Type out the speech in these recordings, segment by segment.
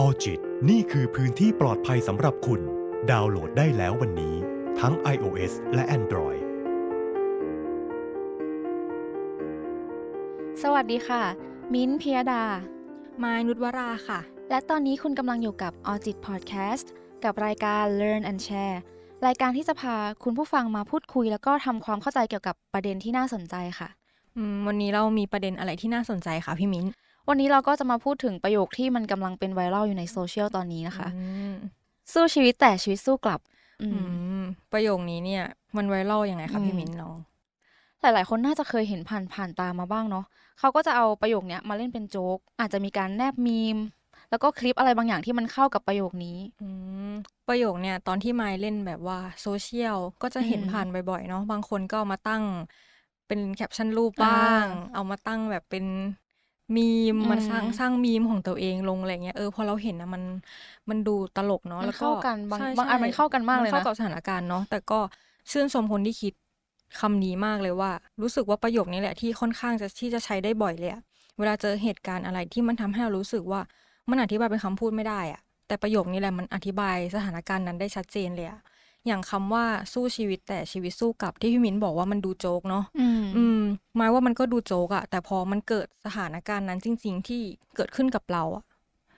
ออจิตนี่คือพื้นที่ปลอดภัยสำหรับคุณ ดาวน์โหลดได้แล้ววันนี้ ทั้ง iOS และ Android สวัสดีค่ะ มิ้นท์พิยดา มายนุชวราค่ะ และตอนนี้คุณกำลังอยู่กับ a u d i t Podcast กับรายการ Learn and Share รายการที่จะพาคุณผู้ฟังมาพูดคุย แล้วก็ทำความเข้าใจเกี่ยวกับประเด็นที่น่าสนใจค่ะ อืมวันนี้เรามีประเด็นอะไรที่น่าสนใจคะพี่มิ้น วันนี้เราก็จะมาพูดถึงประโยคที่มันกำลังเป็นไวรัลอยู่ในโซเชียลตอนนี้นะคะอืมสู้ชีวิตแต่ชีวิตสู้กลับอือืมมประโยคนี้เนี่ย มันไวรัลยังไงอืคะมพี่มิ้นลอง หลาย ๆ คนน่าจะเคยเห็นผ่านผ่านตามาบ้างเนาะเขาก็จะเอาประโยคเนี้ยมาเล่นเป็นโจ๊ก อาจจะมีการแนบมีม แล้วก็คลิปอะไรบางอย่างที่มันเข้ากับประโยคนี้อืมประโยคเนี่ยตอนที่มายเล่นแบบว่าโซเชียลก็จะเห็นอืมผ่านบ่อย ๆ เนาะบางคนก็เอามาตั้งเป็นแคปชั่นรูปอ่าบ้าง เอามาตั้งแบบเป็น มีม อืมมาสร้างสร้างมีมของตัวเองลง อะไรเงี้ย เออ พอเราเห็นนะมัน มันดูตลกเนาะ มันแล้วก็เข้ากันบางใช่บางอันใช่มันเข้ากันมากเลยเข้านะกับสถานการณ์เนาะ แต่ก็ชื่นชมคนที่คิดคำนี้มากเลยว่า รู้สึกว่าประโยคนี้แหละที่ค่อนข้างจะที่จะใช้ได้บ่อยเลยอะเวลาเจอเหตุการณ์อะไรที่มันทำให้เรารู้สึกว่ามันอธิบายเป็นคำพูดไม่ได้อะแต่ประโยคนี้แหละมันอธิบายสถานการณ์นั้นได้ชัดเจนเลยอะ อย่างคำว่าสู้ชีวิตแต่ชีวิตสู้กลับที่พี่มิ้นบอกว่ามันดูโจ๊กเนาะอืมอืมหมายว่ามันก็ดูโจ๊กอะแต่พอมันเกิดสถานการณ์นั้นจริง ๆ ที่เกิดขึ้นกับเราอะ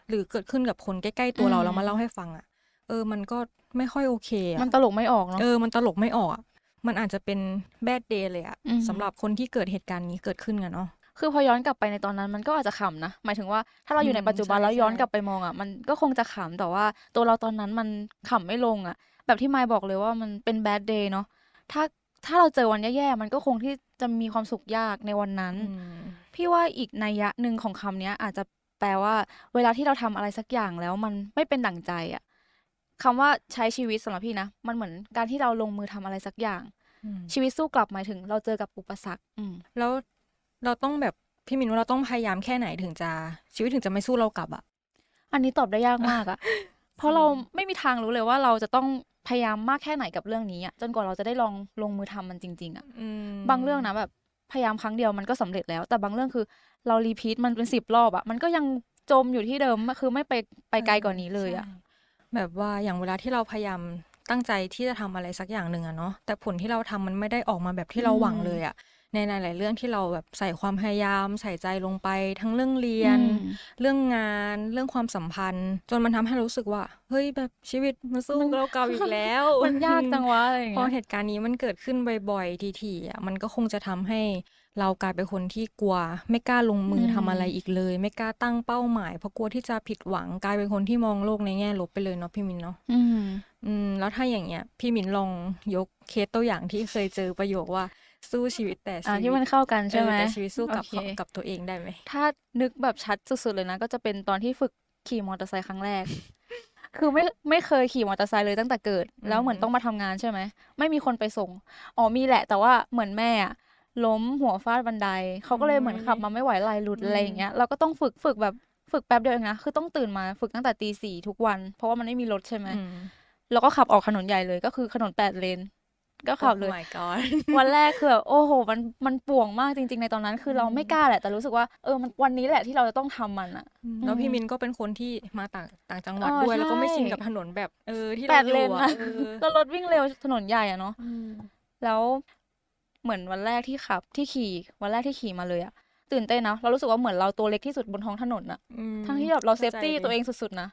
หรือเกิดขึ้นกับคนใกล้ๆตัวเราอืมแล้วมาเล่าให้ฟังอะเออ มันก็ไม่ค่อยโอเคอะมันตลกไม่ออกเนาะเออมันตลกไม่ออกอะมันอาจจะเป็นแบดเดย์เลยอะอืมสำหรับคนที่เกิดเหตุการณ์นี้เกิดขึ้นอะเนาะ คือพอย้อนกลับไปในตอนนั้นมันก็อาจจะขำนะ หมายถึงว่าถ้าเราอยู่ในอืมปัจจุบันใช่แล้วย้อนใช่กลับไปมองอะมันก็คงจะขำแต่ว่าตัวเราตอนนั้นมันขำไม่ลงอะ แบบที่มายบอกเลยว่ามันเป็น bad day เนาะถ้าถ้าเราเจอวันแย่ๆมันก็คงที่จะมีความสุขยากในวันนั้นอืมพี่ว่าอีกนัยยะหนึ่งของคำเนี้ยอาจจะแปลว่า เวลาที่เราทำอะไรสักอย่างแล้วมันไม่เป็นดั่งใจอะคำว่าใช้ชีวิตสำหรับพี่นะ มันเหมือนการที่เราลงมือทำอะไรสักอย่างอืมชีวิตสู้กลับหมายถึงเราเจอกับอุปสรรคอืมแล้ว เราต้องแบบพี่มินว่าเราต้องพยายามแค่ไหนถึงจะ ชีวิตถึงจะไม่สู้เรากลับอะอันนี้ตอบได้ยากมากอะเพราะเราไม่มีทางรู้เลยว่าเราจะต้องพยายามมากแค่ไหนกับเรื่องนี้อะจนกว่าเราจะได้ลองลงมือทำมันจริง ๆอะอืมบางเรื่องนะแบบพยายามครั้งเดียวมันก็สำเร็จแล้ว แต่บางเรื่องคือเรารีพีทมันเป็นสิบรอบอะมันก็ยังจมอยู่ที่เดิมคือไม่ไปไปไกลกว่านี้เลยอะใช่แบบว่าอย่างเวลาที่เราพยายามตั้งใจที่จะทำอะไรสักอย่างหนึ่งอะเนาะแต่ผลที่เราทำมันไม่ได้ออกมาแบบที่เราหวังเลยอะ ในหลาย ๆ เรื่องที่เราแบบใส่ความพยายาม ใส่ใจลงไป ทั้งเรื่องเรียนอืมเรื่องงาน เรื่องความสัมพันธ์ จนมันทำให้รู้สึกว่า เฮ้ยแบบชีวิตมันสู้เราเก่าอีกแล้ว มันยากจังวะอะไรอย่างพอเงี้ยเหตุการณ์นี้มันเกิดขึ้นบ่อย ๆ ทีๆอะมันก็คงจะทำให้เรากลายเป็นคนที่กลัว ไม่กล้าลงมืออมทำอะไรอีกเลย ไม่กล้าตั้งเป้าหมาย เพราะกลัวที่จะผิดหวังกลายเป็นคนที่มองโลกในแง่ลบไปเลยเนาะพี่มินเนาะอืมอืมแล้วถ้าอย่างเงี้ย พี่มินลองยกเคสตัวอย่างที่เคยเจอประโยคว่า สู้ชีวิตแต่ชีอ่าวิตที่มันเข้ากันใช่ไหมเออแต่ชีวิตสู้กับโอเค กับตัวเองได้ไหม ถ้านึกแบบชัดสุดๆเลยนะ ก็จะเป็นตอนที่ฝึกขี่มอเตอร์ไซค์ครั้งแรก คือไม่ไม่เคยขี่มอเตอร์ไซค์เลยตั้งแต่เกิด แล้วเหมือนต้องมาทำงานใช่ไหม ไม่มีคนไปส่ง อ๋อมีแหละ แต่ว่าเหมือนแม่อะล้มหัวฟาดบันได เขาก็เลยเหมือนขับมาไม่ไหวไหลหลุดอะไรอย่างเงี้ย เราก็ต้องฝึกฝึกแบบฝึกแป๊บเดียวเองนะ คือต้องตื่นมาฝึกตั้งแต่ตีสี่ทุกวัน เพราะว่ามันไม่มีรถใช่ไหมอืมแล้วก็ขับออกถนนใหญ่เลยก็คือถนนแปดเลน ก็ขับเลยโอ้ my god วันแรกคือแบบโอ้โห มันมันป่วงมากจริง ๆ ในตอนนั้น คือเราไม่กล้าแหละ แต่รู้สึกว่าเออมันวันนี้แหละที่เราจะต้องทำมันอะแล้วอืพี่มมินก็เป็นคนที่มาต่างต่างจังหวัดเออด้วย แล้วก็ไม่ใช่ชินกับถนนแบบเออที่แปเราดอเลยู่นอะนะเออแล้วรถวิ่งเร็วถนนใหญ่อะเนาะอืมแล้วเหมือนวันแรกที่ขับที่ขี่ วันแรกที่ขี่มาเลยอะตื่นเต้นนะเรารู้สึกว่าเหมือนเราตัวเล็กที่สุดบนท้องถนนอะอืมทั้งที่แบบเราเซข้ฟใจตี้ลยตัวเองสุดๆนะ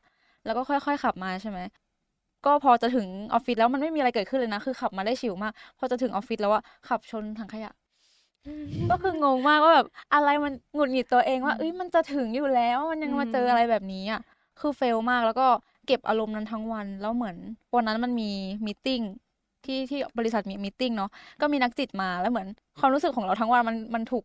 แล้วก็ค่อย ๆ ขับมาใช่ไหม ก็พอจะถึงออฟฟิศแล้วมันไม่มีอะไรเกิดขึ้นเลยนะ คือขับมาได้ชิวมาก พอจะถึงออฟฟิศแล้วอะขับชนถังขยะ ก็คืองงมากว่าแบบอะไรมันหงุดหงิดตัวเองว่าเอ้ยมันจะถึงอยู่แล้วมันยังมาเจออะไรแบบนี้อะคือเฟลมากแล้วก็เก็บอารมณ์นั้นทั้งวันแล้วเหมือนวันนั้นมันมีมีตติ้งที่ที่บริษัทมีมีตติ้งเนาะก็มีนักจิตมาแล้วเหมือนความรู้สึกของเราทั้งวันมันมันถูก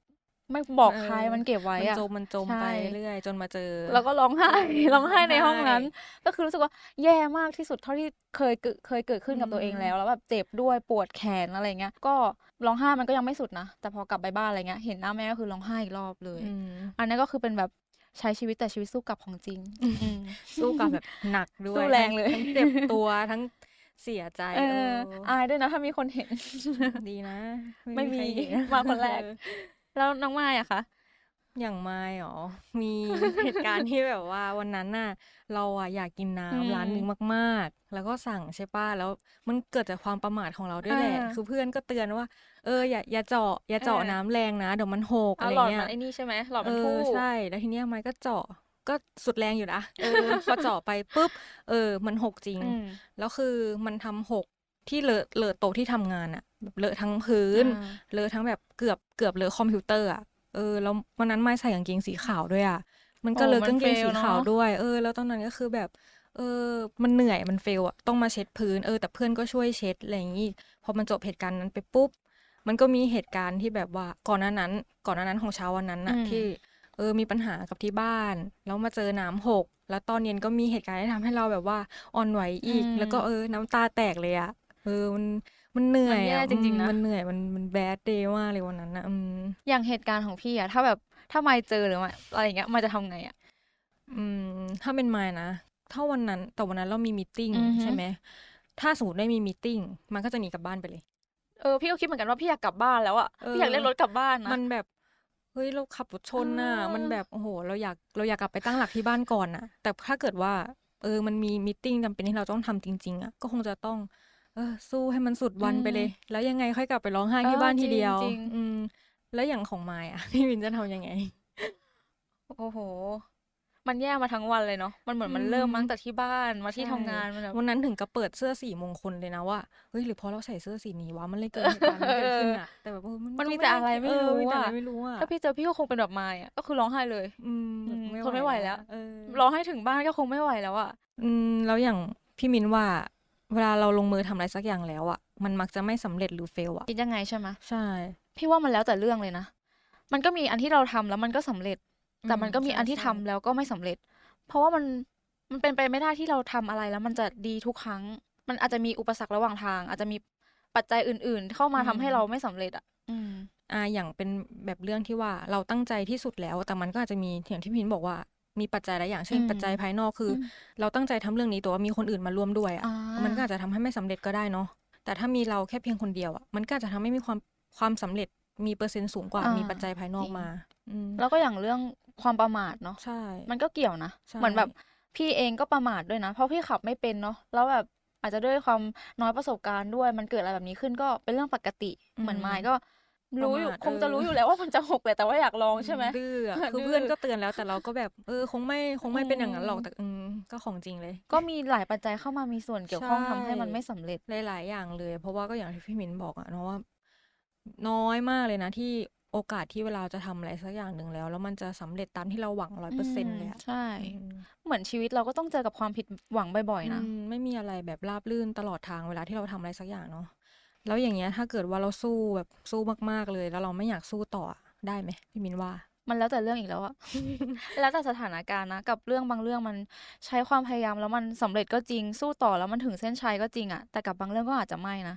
ไม่บอกใครเออมันเก็บไว้มันอะจมมันจมใช่ไปเรื่อยจนมาเจอ แล้วก็ร้องไห้ร้องไห้ในห้องนั้นใช่ก็คือรู้สึกว่าแย่มากที่สุดเท่าที่เคยเกิดเคยเกิดขึ้นกับตัวเองอืมแล้วแล้วแบบเจ็บด้วยปวดแขนอะไรเงี้ยก็ร้องไห้มันก็ยังไม่สุดนะแต่พอกลับไปบ้านอะไรเงี้ยเห็นหน้าแม่ก็คือร้องไห้อีกรอบเลยอืมอันนั้นก็คือเป็นแบบใช้ชีวิตแต่ชีวิตสู้กลับของจริงอืมสู้กับแบบหนักด้วยสู้แรงเลยทั้งเจ็บตัวทั้งเสียใจเอเออออายด้วยนะถ้ามีคนเห็นดีนะ ไม่มีใครเห็นมาคนแรกเออ แล้วน้องไม้อะคะ อย่างไม้หรอ มีเหตุการณ์ที่แบบว่าวันนั้นน่ะ เราอะอยากกินอืน้ำร้านหนึ่งมมาก ๆ แล้วก็สั่งใช่ป่ะ แล้วมันเกิดจากความประมาทของเราด้วยแหละอาคือเพื่อนก็เตือนว่า เอออย่าอย่าเจาะอย่าเอเจาะอน้ำแรงนะ เดี๋ยวมันหกเอาอะไรหลอดเงี้มัย นไอ้นี่ใช่ไหมหลอดเอมันอทู่ใช่ แล้วทีเนี้ยไม้ก็เจาะก็สุดแรงอยู่นะเออ พอเจาะไปปุ๊บ เออ มันหกจริง อืม แล้วคือมันทำหกที่เลอะเลอะโต๊ะที่ทำงานอะ แบบเลอะทั้งพื้นอ่าเลอะทั้งแบบเกือบเกือบเลอะคอมพิวเตอร์อะเออแล้ววันนั้นไม่ใส่กางเกงสีขาวด้วยอะมันก็โอ้เลอะมันกางเกงเฟลสีขาวเนอะด้วย เออ แล้วตอนนั้นก็คือแบบ เออ มันเหนื่อยมันเฟลอะต้องมาเช็ดพื้นเออแต่เพื่อนก็ช่วยเช็ดอะไรอย่างงี้พอมันจบเหตุการณ์นั้นไปปุ๊บ มันก็มีเหตุการณ์ที่แบบว่าก่อนหน้านั้น ก่อนหน้านั้นของเช้าวันนั้นอืน่ะมที่เออมีปัญหากับที่บ้าน แล้วมาเจอน้ำหก แล้วตอนเย็นก็มีเหตุการณ์ที่ทำให้เราแบบว่าอ่อนไหวอือีก แล้วก็มเออน้ำตาแตกเลยอะเออมัน มันเหนื่มัอนยแย่อะจอืริงมๆนะมันเหนื่อยมันมันแบดเดย์มากเลยวันนั้นนะอืม อย่างเหตุการณ์ของพี่อะถ้าแบบถ้าไม่เจอหรือไม่อะไรอย่างเงี้ยไม่จะทำไงอะ อืมถ้าเป็นมายนะถ้าวันนั้นแต่วันนั้นเรามีมีตติ้งอือฮึ ใช่ไหมถ้าสมมติไม่มีมีตติ้งมันก็จะหนีกลับบ้านไปเลย เออพี่ก็คิดเหมือนกันว่าพี่อยากกลับบ้านแล้วอะเอพี่อยากอเรียกรถกลับบ้านนะ มันแบบเฮ้ยเราขับรถชนน่ะเออ มันแบบโอ้โห เราอยากเราอยากกลับไปตั้งหลักที่บ้านก่อนน่ะ แต่ถ้าเกิดว่า เออมันมีมีตติ้งจำเป็นที่เราต้องทำจริง ๆอะก็คงจะต้อง เออ สู้ให้มันสุดวันไปเลยอืมแล้วยังไงค่อยกลับไปร้องไห้เอที่อบ้านจทีริงเดียว จริงอืม แล้วอย่างของมายอะ พี่วินจะทำยังไง โอ้โห มันแย่มาทั้งวันเลยเนาะ มันเหมือนอืมันเริ่มมมาตั้งแต่ที่บ้านมาที่ใช่ทำงานมันแบบ วันนั้นถึงกับเปิดเสื้อสีมงคลเลยนะว่าเฮ้ยหรือเพราะเราใส่เสื้อสีนี้วะมันเลยเกิดเหตุการณ์นี้เกิดขึ้นอะแต่แบบเออมันมันก็มีไม่แต่ได้อะไรไม่เออรู้มีแต่อะไรอะไม่รู้อะถ้าพี่เจอพี่ก็คงเป็นแบบมายอะก็คือร้องไห้เลย อืมอืมไม่ทนไม่ไหวแล้ว เออ ร้องให้ถึงบ้านก็คงไม่ไหวแล้วอะ อืมแล้วอย่างพี่มินว่า เวลาเราลงมือทำอะไรสักอย่างแล้วอะมันมักจะไม่สำเร็จหรือเฟลอะคิดยังไงใช่ไหมใช่ พี่ว่ามันแล้วแต่เรื่องเลยนะ มันก็มีอันที่เราทำแล้วมันก็สำเร็จ แต่มันก็มีใช่อันที่ใช่ทำแล้วก็ไม่สำเร็จ เพราะว่ามันมันเป็นไปไม่ได้ที่เราทำอะไรแล้วมันจะดีทุกครั้ง มันอาจจะมีอุปสรรคระหว่างทาง อาจจะมีปัจจัยอื่น ๆ เข้ามาทำให้เราไม่สำเร็จอะ อืม อ่าอย่างเป็นแบบเรื่องที่ว่าเราตั้งใจที่สุดแล้ว แต่มันก็อาจจะมีอย่างที่พินบอกว่า มีปัจจัยหลายอย่างเช่นอืมปัจจัยภายนอกคืออมเราตั้งใจทำเรื่องนี้แต่ว่ามีคนอื่นมาร่วมด้วยอะอ่ามันก็อาจจะทำให้ไม่สำเร็จก็ได้เนาะแต่ถ้ามีเราแค่เพียงคนเดียวอะมันก็อาจจะทำให้มีความความสำเร็จมีเปอร์เซ็นต์สูงกว่าอ่ามีมีปัจจัยภายนอกจริงมาอืมแล้วก็อย่างเรื่องความประมาทเนาะใช่ มันก็เกี่ยวนะใช่เหมือนแบบพี่เองก็ประมาทด้วยนะ เพราะพี่ขับไม่เป็นเนาะแล้วแบบอาจจะด้วยความน้อยประสบการณ์ด้วย มันเกิดอะไรแบบนี้ขึ้นก็เป็นเรื่องปกติเหมือนไม้ก็ รู้อยู่ประมาทคงจะเออรู้อยู่แล้วว่ามันจะหกแหละแต่ว่าอยากลองใช่ไหมดื้ออะดื้อคือเพื่อนก็เตือนแล้วแต่เราก็แบบเออคงไม่คงไม่เป็นอย่างนั้นหรอกอืมแต่อืมก็ของจริงเลย ก็มีหลายปัจจัยเข้ามามีส่วนเกี่ยวข้องใช่ทำให้มันไม่สำเร็จหลายๆอย่างเลย เพราะว่าก็อย่างที่พี่มิ้นบอกอะเนาะว่า น้อยมากเลยนะที่โอกาสที่เวลาจะทำอะไรสักอย่างหนึ่งแล้ว แล้วมันจะสำเร็จตามที่เราหวังร้อยเปอร์เซ็นต์เลยอะใช่อืมเหมือนชีวิตเราก็ต้องเจอกับความผิดหวังบ่อยๆนะอืมไม่มีอะไรแบบราบรื่นตลอดทางเวลาที่เราทำอะไรสักอย่างเนาะ แล้วอย่างเงี้ยถ้าเกิดว่าเราสู้แบบสู้มากๆเลย แล้วเราไม่อยากสู้ต่ออะได้ไหมพี่มิ้นว่ามันแล้วแต่เรื่องอีกแล้วอะ แล้วแต่สถานการณ์นะ กับเรื่องบางเรื่องมันใช้ความพยายามแล้วมันสำเร็จก็จริง สู้ต่อแล้วมันถึงเส้นชัยก็จริงอะแต่กับบางเรื่องก็อาจจะไม่นะ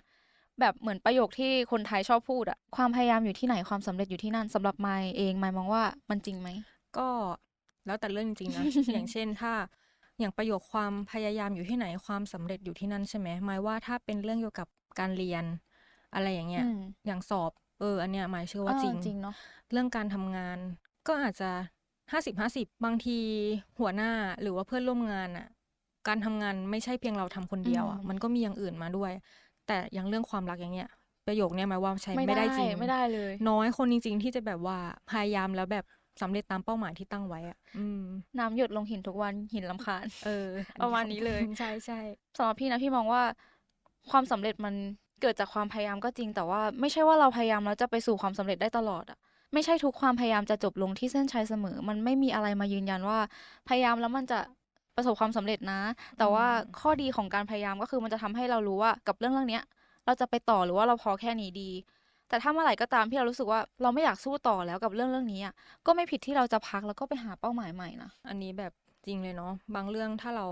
แบบเหมือนประโยคที่คนไทยชอบพูดอะความพยายามอยู่ที่ไหนความสำเร็จอยู่ที่นั่นสำหรับไมค์เองไมค์มองว่ามันจริงไหม ก็แล้วแต่เรื่องจริงๆนะ อย่างเช่นถ้าอย่างประโยคความพยายามอยู่ที่ไหนความสำเร็จอยู่ที่นั่นใช่ไหมหมายว่าถ้าเป็นเรื่องเกี่ยวกับ การเรียน อะไรอย่างเงี้ยอืมอย่างสอบ เออ อันเนี้ยหมายเชื่อว่าเออจริงจริงเนาะเรื่องการทำงาน ก็อาจจะห้าสิบห้าสิบบางทีหัวหน้าหรือว่าเพื่อนร่วมงานอะการทำงานไม่ใช่เพียงเราทำคนเดียวอะอืมมันก็มีอย่างอื่นมาด้วย แต่อย่างเรื่องความรักอย่างเงี้ยประโยคเนี้ยหมายว่าใช้ไม่ไม่ได้ได้จริงไม่ได้เลย น้อยคนจริง ๆ ที่จะแบบว่าพยายามแล้วแบบสำเร็จตามเป้าหมายที่ตั้งไว้อะอืมน้ำหยดลงหินทุกวันหินลำคาญ เอออัประมาณนี้เลย ใช่ใช่สำหรับพี่นะพี่มองว่า ความสำเร็จมันเกิดจากความพยายามก็จริง แต่ว่าไม่ใช่ว่าเราพยายามแล้วจะไปสู่ความสำเร็จได้ตลอดอะไม่ใช่ทุกความพยายามจะจบลงที่เส้นชัยเสมอ มันไม่มีอะไรมายืนยันว่า พยายามแล้วมันจะประสบความสำเร็จนะ แต่ว่าข้อดีของการพยายามก็คือมันจะทำให้เรารู้ว่ากับเรื่องเรื่องเนี้ยเราจะไปต่อหรือว่าเราพอแค่นี้ดี แต่ถ้าเมื่อไหร่ก็ตามที่เรารู้สึกว่าเราไม่อยากสู้ต่อแล้วกับเรื่องเรื่องนี้อะก็ไม่ผิดที่เราจะพักแล้วก็ไปหาเป้าหมายใหม่นะอันนี้แบบจริงเลยเนาะบางเรื่องถ้าเรา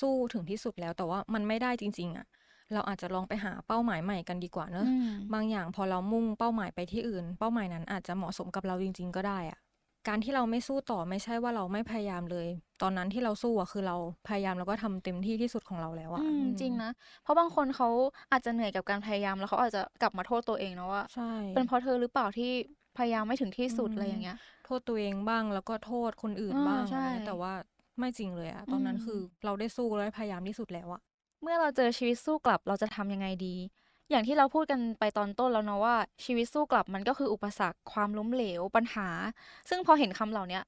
สู้ถึงที่สุดแล้วแต่ว่ามันไม่ได้จริง ๆอะ เราอาจจะลองไปหาเป้าหมายใหม่กันดีกว่าเนอะอืมบางอย่างพอเรามุ่งเป้าหมายไปที่อื่น เป้าหมายนั้นอาจจะเหมาะสมกับเราจริง ๆ ก็ได้อะการที่เราไม่สู้ต่อไม่ใช่ว่าเราไม่พยายามเลย ตอนนั้นที่เราสู้อะคือเราพยายามแล้วก็ทำเต็มที่ที่สุดของเราแล้วอะอืมอืมจริงนะ เพราะบางคนเขาอาจจะเหนื่อยกับการพยายามแล้วเขาอาจจะกลับมาโทษตัวเองนะว่าใช่เป็นเพราะเธอหรือเปล่าที่พยายามไม่ถึงที่สุดอืมอะไรอย่างเงี้ย โทษตัวเองบ้างแล้วก็โทษคนอื่นอ่าบ้างใช่อะไรเงี้ยแต่ว่าไม่จริงเลยอะตอนนั้นอืมคือเราได้สู้และพยายามที่สุดแล้วอะ เมื่อเราเจอชีวิตสู้กลับเราจะทำยังไงดี อย่างที่เราพูดกันไปตอนต้นแล้วเนาะว่า ชีวิตสู้กลับมันก็คืออุปสรรคความล้มเหลวปัญหา ซึ่งพอเห็นคำเหล่าเนี้ย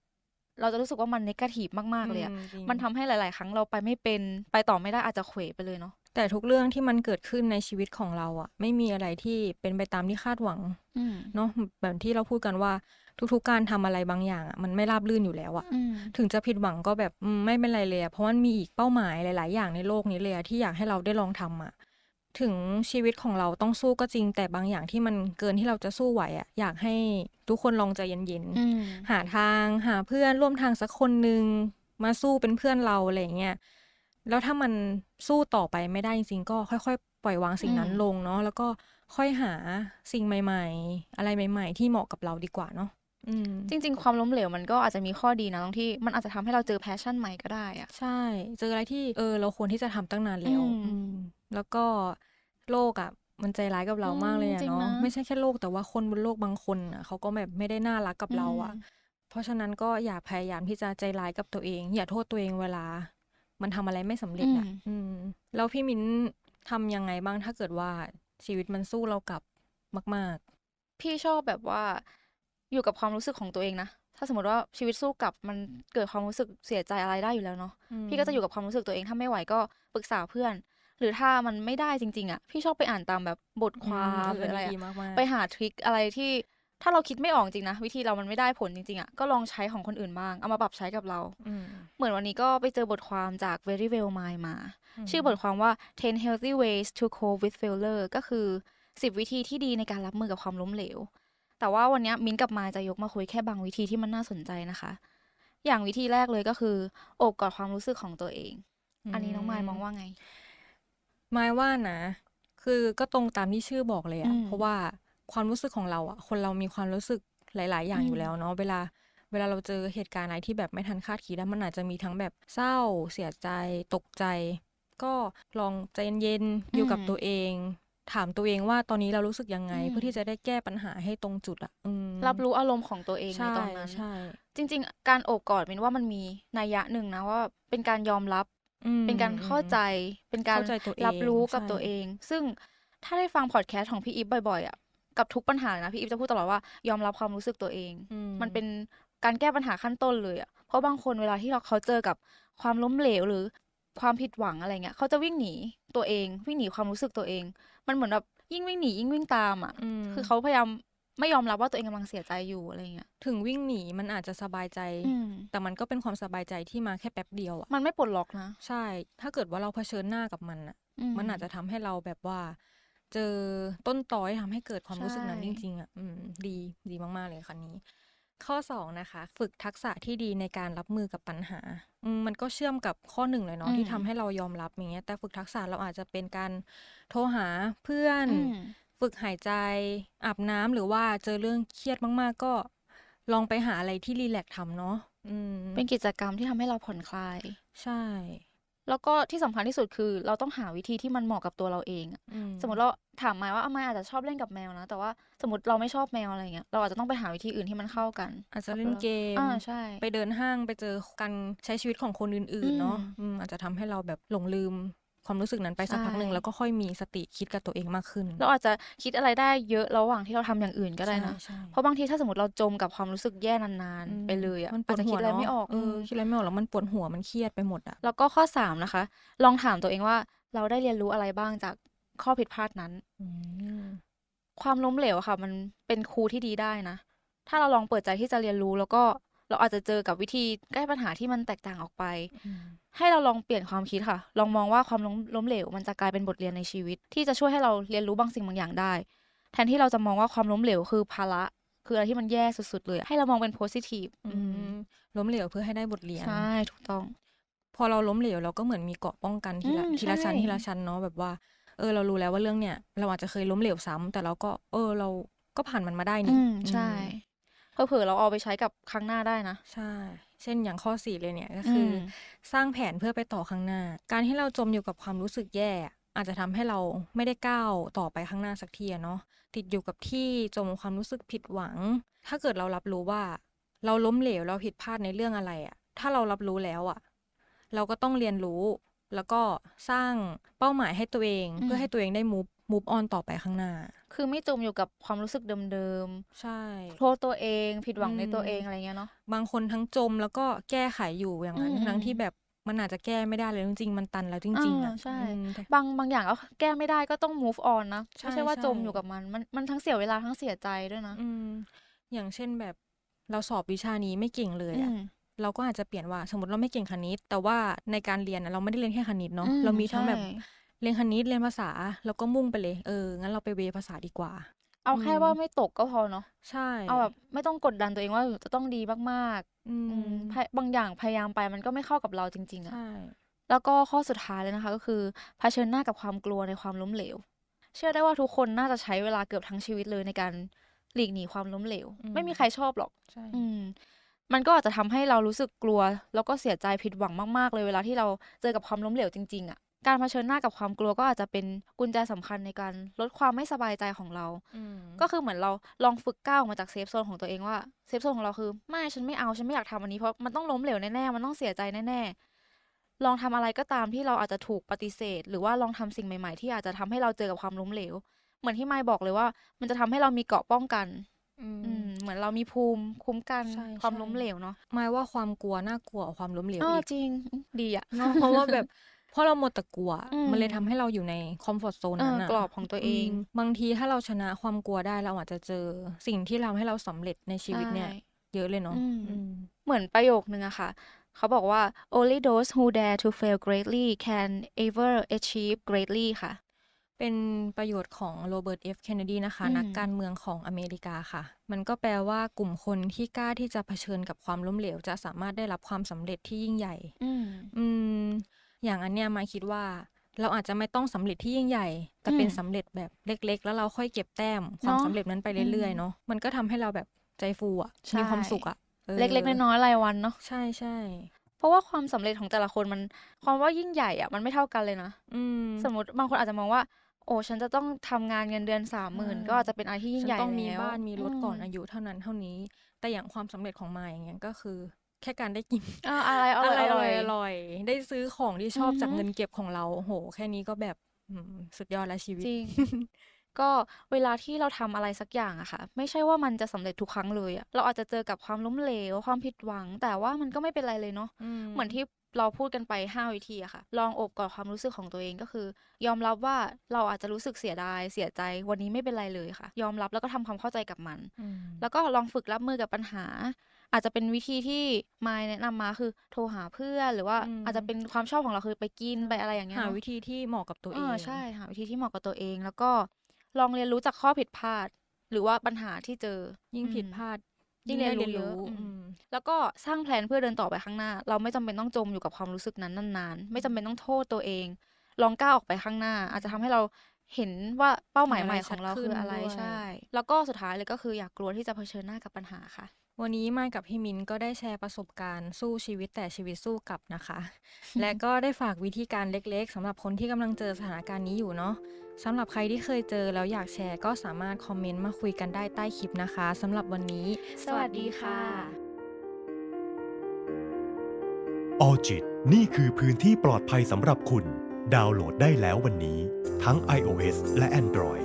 เราจะรู้สึกว่ามันนกาทีฟมากๆเลยอะอืจริงมันทำให้หลาย ๆ ครั้งเราไปไม่เป็นไปต่อไม่ได้อาจจะเขวไปเลยเนาะแต่ทุกเรื่องที่มันเกิดขึ้นในชีวิตของเราอะไม่มีอะไรที่เป็นไปตามที่คาดหวังอืมเนาะแบบที่เราพูดกันว่า ทุกๆการทำอะไรบางอย่างอะมันไม่ราบรื่นอยู่แล้วอะอืมถึงจะผิดหวังก็แบบอืมไม่เป็นไรเลยอะเพราะมันมีอีกเป้าหมายหลาย ๆ อย่างในโลกนี้เลยอะที่อยากให้เราได้ลองทำอะถึงชีวิตของเราต้องสู้ก็จริง แต่บางอย่างที่มันเกินที่เราจะสู้ไหวอะอยากให้ทุกคนลองใจเย็นอืมๆหาทางหาเพื่อนร่วมทางสักคนหนึ่งมาสู้เป็นเพื่อนเราอะไรอย่างเงี้ยแล้วถ้ามันสู้ต่อไปไม่ได้จริงๆก็ค่อยๆ ปล่อยวางสิ่งนั้นอืมลงเนาะแล้วก็ค่อยหาสิ่งใหม่ ๆ อะไรใหม่ ๆ ที่เหมาะกับเราดีกว่าเนาะอืม จริง ๆ ความล้มเหลวมันก็อาจจะมีข้อดีนะตรงที่มันอาจจะทำให้เราเจอแพชชั่นใหม่ก็ได้อะใช่ เจออะไรที่เออเราควรที่จะทำตั้งนานแล้วอืมอืมแล้วก็โลกอะมันใจร้ายกับเราอืมมากเลยอะจริงเนาะนะไม่ใช่แค่โลกแต่ว่าคนบนโลกบางคนอะเขาก็แบบไม่ได้น่ารักกับเราอะอืมเพราะฉะนั้นก็อย่าพยายามที่จะใจร้ายกับตัวเอง อย่าโทษตัวเองเวลา มันทำอะไรไม่สำเร็จอะอืมอืมแล้วพี่มิ้นทำยังไงบ้างถ้าเกิดว่าชีวิตมันสู้เรากลับมากพี่ชอบแบบว่า อยู่กับความรู้สึกของตัวเองนะ ถ้าสมมติว่าชีวิตสู้กลับมันเกิดความรู้สึกเสียใจอะไรได้อยู่แล้วเนาะๆอืมพี่ก็จะอยู่กับความรู้สึกตัวเอง ถ้าไม่ไหวก็ปรึกษาเพื่อน หรือถ้ามันไม่ได้จริง ๆ อะ พี่ชอบไปอ่านตามแบบบทความอืหรืออะไรนนี้อะดีมากๆไปหาทริคอะไรที่ถ้าเราคิดไม่ออกจริงนะ วิธีเรามันไม่ได้ผลจริงๆอะก็ลองใช้ของคนอื่นบ้าง เอามาปรับใช้กับเราอืมเหมือนวันนี้ก็ไปเจอบทความจาก Very Well Mind มามชื่อบทความว่า 10 healthy ways to cope with failure ก็คือ 10 วิธีที่ดีในการรับมือกับความล้มเหลว แต่ว่าวันเนี้ยมิ้นท์กับมายจะยกมาคุยแค่บางวิธีที่มันน่าสนใจนะคะ อย่างวิธีแรกเลยก็คือโอบกอดความรู้สึกของตัวเอง อันนี้น้องมายมองว่าไงหมายว่านะ คือก็ตรงตามที่ชื่อบอกเลยอะอืมเพราะว่าความรู้สึกของเราอะคนเรามีความรู้สึกหลาย ๆ อย่างอืมอยู่แล้วเนาะเวลาเวลาเราเจอเหตุการณ์อะไรที่แบบไม่ทันคาดคิดอะมันอาจจะมีทั้งแบบเศร้า เสียใจ ตกใจ ก็ลองใจเย็นๆอยู่กับตัวเอง ถามตัวเองว่าตอนนี้เรารู้สึกยังไง อืม เพื่อที่จะได้แก้ปัญหาให้ตรงจุดอะอืมรับรู้อารมณ์ของตัวเองในใช่ตอนนั้น ใช่จริง ๆ การโอบกอดมินว่ามันมีนัยยะหนึ่งนะว่าเป็นการยอมรับ อืมเป็นการเข้าใจ เป็นการเข้าใจตัวเองรับรู้กับใช่ตัวเอง ซึ่งถ้าได้ฟังพอดแคสต์ของพี่อีฟบ่อยๆอะกับทุกปัญหาเลยนะพี่อีฟจะพูดตลอดว่ายอมรับความรู้สึกตัวเอง อืมันเป็นการแก้ปัญหาขั้นต้นเลยอะ เพราะบางคนเวลาที่เราเขาเจอกับความล้มเหลวหรือความผิดหวังอะไรเงี้ยเขาจะวิ่งหนีตัวเอง วิ่งหนีความรู้สึกตัวเอง มันเหมือนแบบยิ่งวิ่งหนียิ่งวิ่งตามอะอืมคือเขาพยายามไม่ยอมรับว่าตัวเองกำลังเสียใจอยู่อะไรเงี้ย ถึงวิ่งหนีมันอาจจะสบายใจอืมแต่มันก็เป็นความสบายใจที่มาแค่แป๊บเดียวอะมันไม่ปลดล็อกนะ ใช่ ถ้าเกิดว่าเราเผชิญหน้ากับมันอะมันอาจจะทำให้เราแบบว่า เจอต้นตอที่ทำให้เกิดความรู้สึกนั้นใช่จริง ๆอะอืมดีดีมากๆเลยคันนี้ ข้อสองนะคะ ฝึกทักษะที่ดีในการรับมือกับปัญหาอืมมันก็เชื่อมกับข้อหนึ่งเลยเนาะที่ทำให้เรายอมรับอย่างเงี้ยแต่ฝึกทักษะเราอาจจะเป็นการโทรหาเพื่อนอืมฝึกหายใจอาบน้ำหรือว่าเจอเรื่องเครียดมาก ๆ ก็ลองไปหาอะไรที่รีแลกซ์ทำเนาะอืมเป็นกิจกรรมที่ทำให้เราผ่อนคลาย ใช่ แล้วก็ที่สำคัญที่สุดคือ เราต้องหาวิธีที่มันเหมาะกับตัวเราเองอะอืสมมติเราถามมายว่าอะมายอาจจะชอบเล่นกับแมวนะ แต่ว่าสมมติเราไม่ชอบแมวอะไรเงี้ยเราอาจจะต้องไปหาวิธีอื่นที่มันเข้ากัน อาจจะเล่นเกมอ่าใช่ ไปเดินห้างไปเจอการใช้ชีวิตของคนอื่นๆเนาะอืมอืมอาจจะทำให้เราแบบหลงลืม ความรู้สึกนั้นไปสักพักหนึ่งใช่แล้วก็ค่อยมีสติคิดกับตัวเองมากขึ้น เราอาจจะคิดอะไรได้เยอะระหว่างที่เราทำอย่างอื่นก็ได้นะใช่ใช่เพราะบางทีถ้าสมมติเราจมกับความรู้สึกแย่นานอืมๆไปเลยอะมันปอาจวดจะหัคิวดอะไรเนาะไม่ออกเออคิดอะไรไม่ออกแล้วมันปวดหัวมันเครียดไปหมดอะแล้วก็ข้อสามนะคะ ลองถามตัวเองว่าเราได้เรียนรู้อะไรบ้างจากข้อผิดพลาดนั้นอืมความล้มเหลวอะค่ะ มันเป็นครูที่ดีได้นะ ถ้าเราลองเปิดใจที่จะเรียนรู้แล้วก็ เราอาจจะเจอกับวิธีแก้ปัญหาที่มันแตกต่างออกไปอืมให้เราลองเปลี่ยนความคิดค่ะ ลองมองว่าความล้มล้มเหลว มันจะกลายเป็นบทเรียนในชีวิต ที่จะช่วยให้เราเรียนรู้บางสิ่งบางอย่างได้ แทนที่เราจะมองว่าความล้มเหลวคือภาระคืออะไรที่มันแย่สุดๆเลยอะให้เรามองเป็น positive อือืมมล้มเหลวเพื่อให้ได้บทเรียน ใช่ถูกต้อง พอเราล้มเหลวเราก็เหมือนมีเกราะป้องกันทีละอืมทีละชั้นใช่ทีละชั้นเนาะแบบว่า เออเรารู้แล้วว่าเรื่องเนี้ยเราอาจจะเคยล้มเหลวซ้ำแต่เราก็ เออเราก็ผ่านมันมาได้นี่อืมใช่อืม เผื่อๆเราเอาไปใช้กับครั้งหน้าได้นะ ใช่ เช่นอย่างข้อสี่เลยเนี่ยก็คืออมสร้างแผนเพื่อไปต่อข้างหน้า การที่เราจมอยู่กับความรู้สึกแย่อะอาจจะทำให้เราไม่ได้ก้าวต่อไปข้างหน้าสักทีอะเนาะติดอยู่กับที่จมความรู้สึกผิดหวัง ถ้าเกิดเรารับรู้ว่า เราล้มเหลวเราผิดพลาดในเรื่องอะไรอะถ้าเรารับรู้แล้วอะเราก็ต้องเรียนรู้ แล้วก็สร้างเป้าหมายให้ตัวเองอืมเพื่อให้ตัวเองได้ move move on ต่อไปข้างหน้า คือไม่จมอยู่กับความรู้สึกเดิมใช่ๆโทษตัวเอง ผิดหวังในอืมตัวเองอะไรเงี้ยเนาะ บางคนทั้งจมแล้วก็แก้ไขอยู่อย่างนั้นอืมทั้งที่แบบมันอาจจะแก้ไม่ได้เลยจริงๆ มันตันแล้วจริงๆอะอ่าใช่อืมแต่บางบางอย่างก็แก้ไม่ได้ก็ต้อง move on นะใช่ไม่ใช่ว่าใช่จมอยู่กับมัน มันมันทั้งเสียเวลาทั้งเสียใจด้วยนะ อืม อย่างเช่นแบบเราสอบวิชานี้ไม่เก่งเลยอือะมเราก็อาจจะเปลี่ยนว่าสมมติเราไม่เก่งคณิต แต่ว่าในการเรียนอะเราไม่ได้เรียนแค่คณิตเนาะอืมเรามีทั้งแบบใช่ เรียนคณิตเรียนภาษาแล้วก็มุ่งไปเลย เออ งั้นเราไปเวภาษาดีกว่า เอาแค่อืมว่าไม่ตกก็พอเนาะใช่ เอาแบบไม่ต้องกดดันตัวเองว่าจะต้องดีมากอืๆอืมมพยบางอย่างพยายามไปมันก็ไม่เข้ากับเราจริง ๆอะใช่แล้วก็ข้อสุดท้ายเลยนะคะ ก็คือเผชิญหน้ากับความกลัวในความล้มเหลว เชื่อได้ว่าทุกคนน่าจะใช้เวลาเกือบทั้งชีวิตเลยในการหลีกหนีความล้มเหลว ไม่มีใครชอบหรอกใช่อืมมันก็อาจจะทำให้เรารู้สึกกลัว แล้วก็เสียใจผิดหวังมากๆ เลยเวลาที่เราเจอกับความล้มเหลวจริง ๆอะ การเผชิญหน้ากับความกลัวก็อาจจะเป็นกุญแจสำคัญในการลดความไม่สบายใจของเราอืมก็คือเหมือนเราลองฝึกก้าวออกมาจากเซฟโซนของตัวเองว่าเซฟโซนของเราคือ ไม่ฉันไม่เอาฉันไม่อยากทำอันนี้เพราะมันต้องล้มเหลวแน่ๆมันต้องเสียใจแน่ๆลองทำอะไรก็ตามที่เราอาจจะถูกปฏิเสธ หรือว่าลองทำสิ่งใหม่ ๆ ที่อาจจะทำให้เราเจอกับความล้มเหลว เหมือนที่ไมค์บอกเลยว่า มันจะทำให้เรามีเกราะป้องกันอืมอืมเหมือนเรามีภูมิคุ้มกันใช่ความใช่ล้มเหลวเนาะหมายว่าความกลัวน่ากลัวกว่าความล้มเหลวเอออีกจริง ดีอะเนาะเพราะว่าแบบ เพราะเราหมดแต่กลัวอืมมันเลยทำให้เราอยู่ในคอมฟอร์ทโซนเอนั้อนอะกรอบของตัวเองมบางทีถ้าเราชนะความกลัวได้เราอาจจะเจอสิ่งที่ทำให้เราสำเร็จในชีวิตเนี่ยใช่เยอะเลยเนาะอืมอืมเหมือนประโยคนึงอะค่ะ เขาบอกว่า only those who dare to fail greatly can ever achieve greatly ค่ะ เป็นประโยชน์ของโรเบิร์ตเอฟเคนเนดีนะคะอืมนักการเมืองของอเมริกาค่ะ มันก็แปลว่ากลุ่มคนที่กล้าที่จะเผชิญกับความล้มเหลว จะสามารถได้รับความสำเร็จที่ยิ่งใหญ่ อืม อืมอย่างอันเนี้ยมาคิดว่า เราอาจจะไม่ต้องสำเร็จที่ยิ่งใหญ่ แต่เป็นอืมสำเร็จแบบเล็ก ๆ แล้วเราค่อยเก็บแต้มความเนาะสำเร็จนั้นไปเรื่อยอืมๆเนาะมันก็ทำให้เราแบบใจฟูอะใช่ มีความสุขอะออเล็กๆน้อยๆรายวันเนาะ ใช่ใช่เพราะว่าความสำเร็จของแต่ละคนมันความว่ายิ่งใหญ่อะมันไม่เท่ากันเลยนะ อืม สมมติบางคนอาจจะมองว่า โอ้ฉันจะต้องทำงานเงินเดือนสามหมื่นใช่ก็อาจจะเป็นอะไรที่ยิ่งฉันใหญ่ต้องมีแล้วบ้านมีรถก่อนมอายุเท่านั้นเท่านี้ แต่อย่างความสำเร็จของมายอย่างเงี้ยก็คือ แค่การได้กินอ่าอะไรอร่อยอะไรออร่ร่ออยยอร่อย ได้ซื้อของที่ชอบอือฮึจากเงินเก็บของเราโห แค่นี้ก็แบบอืมสุดยอดแล้วชีวิตจริงก็เวลาที่เราทำอะไรสักอย่างอะค่ะ ไม่ใช่ว่ามันจะสำเร็จทุกครั้งเลยอะเราอาจจะเจอกับความล้มเหลวความผิดหวัง แต่ว่ามันก็ไม่เป็นไรเลยเนาะเหมือนที่เราพูดกันไป5วิธีอะค่ะ ลองโอบกอดความรู้สึกของตัวเองก็คือ ยอมรับว่าเราอาจจะรู้สึกเสียดายเสียใจวันนี้ไม่เป็นไรเลยค่ะ ยอมรับแล้วก็ทำความเข้าใจกับมันอืมแล้วก็ลองฝึกรับมือกับปัญหา อาจจะเป็นวิธีที่มายแนะนำมาคือโทรหาเพื่อนหรือว่าอืมอาจจะเป็นความชอบของเราคือไปกินไปอะไรอย่างเงี้ยหาเนอะวิธีที่เหมาะกับตัวเองใช่หาวิธีที่เหมาะกับตัวเอง แล้วก็ลองเรียนรู้จากข้อผิดพลาด หรือว่าปัญหาที่เจอยิ่งผิดอืมพลาดยิ่งได้เรียนรู้เยอะอืมอืมแล้วก็สร้างแผนเพื่อเดินต่อไปข้างหน้า เราไม่จำเป็นต้องจมอยู่กับความรู้สึกนั้นนานๆ ไม่จำเป็นต้องโทษตัวเอง ลองก้าวออกไปข้างหน้า อาจจะทำให้เราเห็นว่าเป้าหมายใหม่ของเราคืออะไรเห็นอะไรชัดขึ้นด้วยใช่ แล้วก็สุดท้ายเลยก็คืออย่ากกลัวที่จะเผชิญหน้ากับปัญหาค่ะ วันนี้มายกับพี่มิ้นก็ได้แชร์ประสบการณ์สู้ชีวิตแต่ชีวิตสู้กลับนะคะ และก็ได้ฝากวิธีการเล็กๆสำหรับคนที่กำลังเจอสถานการณ์นี้อยู่เนาะสำหรับใครที่เคยเจอแล้วอยากแชร์ก็สามารถคอมเมนต์มาคุยกันได้ใต้คลิปนะคะสำหรับวันนี้ สวัสดีค่ะออจิตนี่คือพื้นที่ปลอดภัยสำหรับคุณ ดาวน์โหลดได้แล้ววันนี้ ทั้ง iOS และ Android